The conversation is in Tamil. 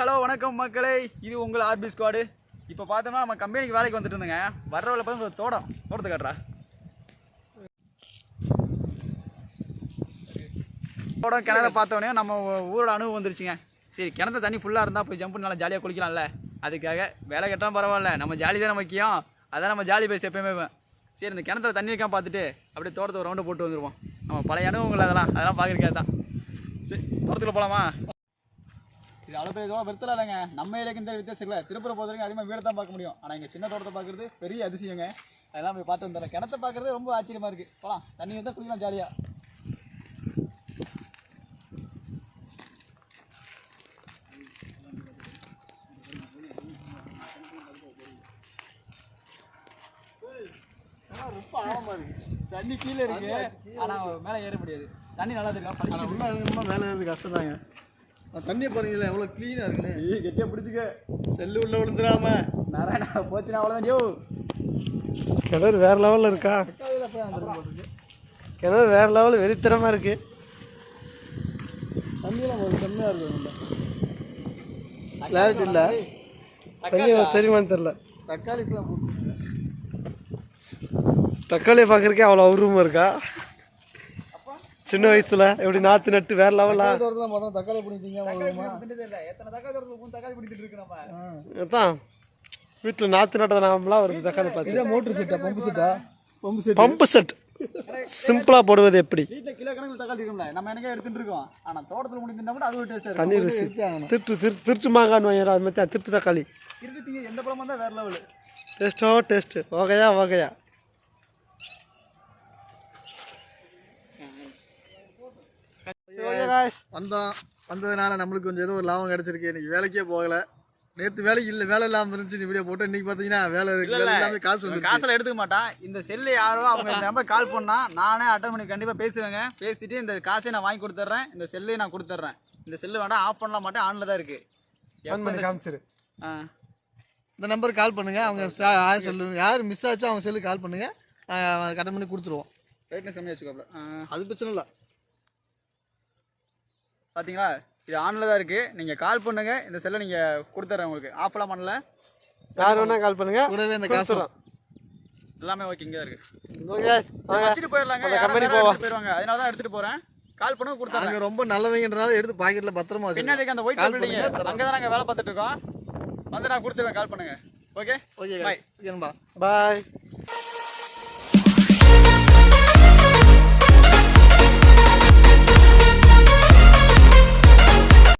ஹலோ வணக்கம் மக்களே. இது உங்கள் ஆர்பி ஸ்குவாடு இப்போ பார்த்தோம்னா நம்ம கம்பெனிக்கு வேலைக்கு வந்துட்டு இருந்தோங்க வர்றவளை பார்த்து ஒரு தோட்டம் தோட்டத்தை காட்டுறா. தோடம் கிணற பார்த்தோன்னே நம்ம ஊரோட அனுபவம் வந்துருச்சுங்க. சரி கிணத்த தண்ணி ஃபுல்லாக இருந்தால் போய் ஜம்ப் நல்லா ஜாலியாக குளிக்கலாம்ல. அதுக்காக வேலை கட்டாலும் பரவாயில்ல. நம்ம ஜாலி தானே முக்கியம். அதான் நம்ம ஜாலி பேசி எப்பயுமே சரி இந்த கிணத்துல தண்ணி இருக்கான் பார்த்துட்டு அப்படியே தோட்டத்தை ஒரு ரவுண்டு போட்டு வந்துடுவோம் நம்ம பழைய அனுபவங்கள் அதெல்லாம் அதெல்லாம் பார்க்குறக்காது தான் சரி தோட்டத்தில் போகலாமா இது அவ்வளோ பெரிய தோட்டம் பெருத்தல இல்லைங்க. நம்ம ஏரியாக்கு இந்த வித்தியாசம் இல்லை. திருப்பூரை பொறுத்த வரைக்கும் அதிகமாக வீடு தான் பார்க்க முடியும். ஆனால் இங்கே சின்ன தோட்டத்தை பார்க்குறது பெரிய அதிசயங்க. அதெல்லாம் போய் பார்த்து வந்துடுறேன் கிணத்த பார்க்குறது ரொம்ப ஆச்சரியமாக இருக்குது போகலாம் தண்ணி இருந்தால் குளிக்கலாம் ஜாலியாக ரொம்ப ஆழமாக இருக்குது தண்ணி கீழே இருக்கு. ஆனால் மேலே ஏற முடியாது. தண்ணி நல்லா இருக்கா மேலே ஏறது கஷ்டம் தாங்க தண்ணியை பாருங்களேன் எவ்வளோ க்ளீனாக இருக்குன்னு. ஏய் கெட்டியாக பிடிச்சிக்க. செல்லு உள்ள விழுந்துடாம. நாராயணா போச்சுன்னா அவ்வளோதான் யோ. கிணறு வேற லெவலில் இருக்கா? கிணறு வேற லெவலில் வெறித்தரமாக இருக்கு. தண்ணியெல்லாம் ஒரு செம்மையாக இருக்கும் கிளாரிட்டி இல்லை. தண்ணி தெரியுமான்னு தெரில போட்டு தக்காளியை பார்க்கறக்கே அவ்வளோ உருவமாக இருக்கா? சின்ன வயசுல எப்படி நாற்று நட்டு வேற லெவலா தோட்டத்தில் பார்த்தா தக்காளி பிடிச்சிங்க எத்தனை தக்காளி தோட்டத்தில் தக்காளி பிடிச்சிட்டு இருக்கு நம்ம? அதான். வீட்டில் நாற்று நட்டதை நாமலாம் ஒரு தக்காளி பார்த்து. இதே மோட்ரு செட்டா பம்பு செட்டா? Pump set pump set. சிம்பிளாக போடுவது எப்படி? வீட்டில் கிலோ கணக்கில் தக்காளி இருக்கும்ல. நம்ம எனக்கு எடுத்துட்டு இருக்கோம். ஆனால் தோட்டத்தில் முடிஞ்சிருந்தா கூட அது ஒரு டேஸ்ட்டாக இருக்கும். தண்ணி ருசி. திருட்டு திருட்டு திருட்டு மாங்கான்னு வாங்கிடுறோம் அது மாதிரி திருட்டு தக்காளி. இருக்கிறதுங்க எந்த பழமாக தான் வேற லெவலு டேஸ்ட்டோ டேஸ்ட்டு வகையா வகையா. வந்தோம் வந்ததுனால நம்மளுக்கு கொஞ்சம் ஏதோ ஒரு லாபம் கிடைச்சிருக்கு. இன்னைக்கு வேலைக்கே போகல. நேற்று வேலைக்கு இல்லை வேலை இல்லாமல் இருந்துச்சு. நீ வீடியோ போட்டு இன்னைக்கு பார்த்தீங்கன்னா வேலை இருக்கு. எல்லாமே காசு வந்து காசில் எடுத்துக்க மாட்டான். இந்த செல்லு யாரோ அவங்க இந்த நம்பர் கால் பண்ணா நானே அட்டன் பண்ணி கண்டிப்பாக பேசுவேங்க. பேசிட்டு இந்த காசையை நான் வாங்கி கொடுத்துட்றேன் இந்த செல்லையும் நான் கொடுத்துட்றேன் இந்த செல்லு வேண்டாம் ஆஃப் பண்ணலாம் மாட்டேன். ஆனில் தான் இருக்கு. ஃபோன் பண்ணி காமிச்சிரு. ஆ. இந்த நம்பருக்கு கால் பண்ணுங்க. அவங்க யார் சொல்லுங்க யார் மிஸ் ஆச்சோ அவங்க செல்லுக்கு கால் பண்ணுங்க. கடன் பண்ணி கொடுத்துருவோம். பிரைட்னஸ் கம்மியாக வச்சுக்கோப்ல. அது பிரச்சனை இல்லை. பார்த்தீங்களா இது ஆனில் தான் இருக்குது நீங்கள் கால் பண்ணுங்க. இந்த செல்லை நீங்கள் கொடுத்துட்றேன் உங்களுக்கு. ஆஃப்லாம் பண்ணல. யார் வேணா கால் பண்ணுங்க. கூடவே இந்த காசு. எல்லாமே ஓகே இங்கே தான் இருக்குது வச்சுட்டு போயிடலாங்க. எடுத்துட்டு போயிடுவாங்க அதனால தான் எடுத்துகிட்டு போகிறேன் கால் பண்ண கொடுத்துறேன். நாங்கள் ரொம்ப நல்லவங்கன்றனால எடுத்து பாக்கெட்டில் பத்திரமா பின்னாடி அந்த ஒயிட் பில்டிங் அங்கே தான் நாங்கள் வேலை பார்த்துட்டு இருக்கோம். வந்து நான் கொடுத்துருவேன் கால் பண்ணுங்க. Okay okay. ஓகேன்பா பாய்